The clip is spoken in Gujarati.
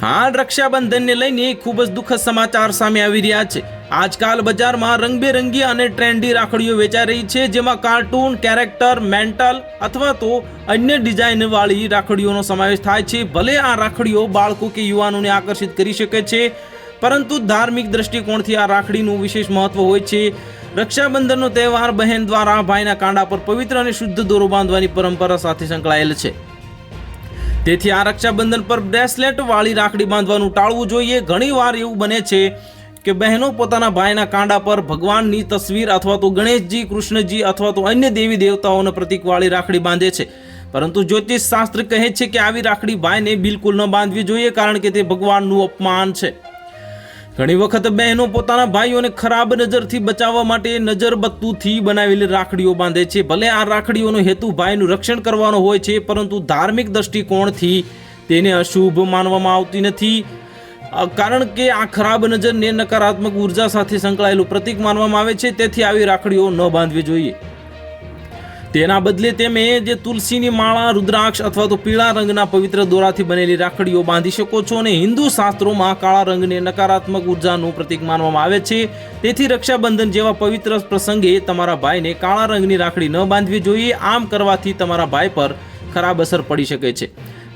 હાલ રક્ષાબંધનને લઈને ખૂબ જ દુઃખદ સમાચાર સામે આવી રહ્યા છે. આજકાલ બજારમાં રંગબેરંગી અને ટ્રેન્ડી રાખડીઓ વેચાઈ રહી છે, જેમાં કાર્ટૂન કેરેક્ટર મેન્ટલ અથવા તો અન્ય ડિઝાઇનવાળી રાખડીઓનો સમાવેશ થાય છે. ભલે આ રાખડીઓ બાળકો કે યુવાનોને આકર્ષિત કરી શકે છે, પરંતુ ધાર્મિક દ્રષ્ટિકોણથી આ રાખડીનું વિશેષ મહત્વ હોય છે. રક્ષાબંધનનો તહેવાર બહેન દ્વારા ભાઈના કાંડા પર પવિત્ર અને શુદ્ધ દોરો બાંધવાની પરંપરા સાથે સંકળાયેલ છે. તેથી આ રક્ષાબંધન પર બ્રેસલેટ, વાળી રાખડી બાંધવાનું ટાળવું જોઈએ. ઘણીવાર એવું બને છે કે બહેનો પોતાના ભાઈના કાંડા પર ભગવાનની તસવીર અથવા તો ગણેશજી, કૃષ્ણજી અથવા તો અન્ય દેવી દેવતાઓના પ્રતીકવાળી રાખડી બાંધે છે. પરંતુ જ્યોતિષ શાસ્ત્ર કહે છે કે આવી રાખડી ભાઈને બિલકુલ ન બાંધવી જોઈએ કારણ કે તે ભગવાનનું અપમાન છે. ઘણી વખત બહેનો પોતાના ભાઈઓને ખરાબ નજરથી બચાવવા માટે નજરબત્તુથી બનાવેલી રાખડીઓ બાંધે છે. ભલે આ રાખડીઓનો હેતુ ભાઈનું રક્ષણ કરવાનો હોય છે, પરંતુ ધાર્મિક દ્રષ્ટિકોણથી તેને અશુભ માનવામાં આવતી નથી. કારણ કે આ ખરાબ નજરને નકારાત્મક ઊર્જા સાથે સંકળાયેલું પ્રતીક માનવામાં આવે છે, તેથી આવી રાખડીઓ ન બાંધવી જોઈએ. તેના બદલે તમે જે તુલસીની માળા, રુદ્રાક્ષ અથવા તો પીળા રંગના પવિત્ર દોરાથી બનેલી રાખડીઓ બાંધી શકો છો અને હિન્દુ શાસ્ત્રોમાં કાળા રંગને નકારાત્મક ઉર્જાનું પ્રતીક માનવામાં આવે છે. તેથી રક્ષાબંધન જેવા પવિત્ર પ્રસંગે તમારા ભાઈને કાળા રંગની રાખડી ન બાંધવી જોઈએ. આમ કરવાથી તમારા ભાઈ પર ખરાબ અસર પડી શકે છે.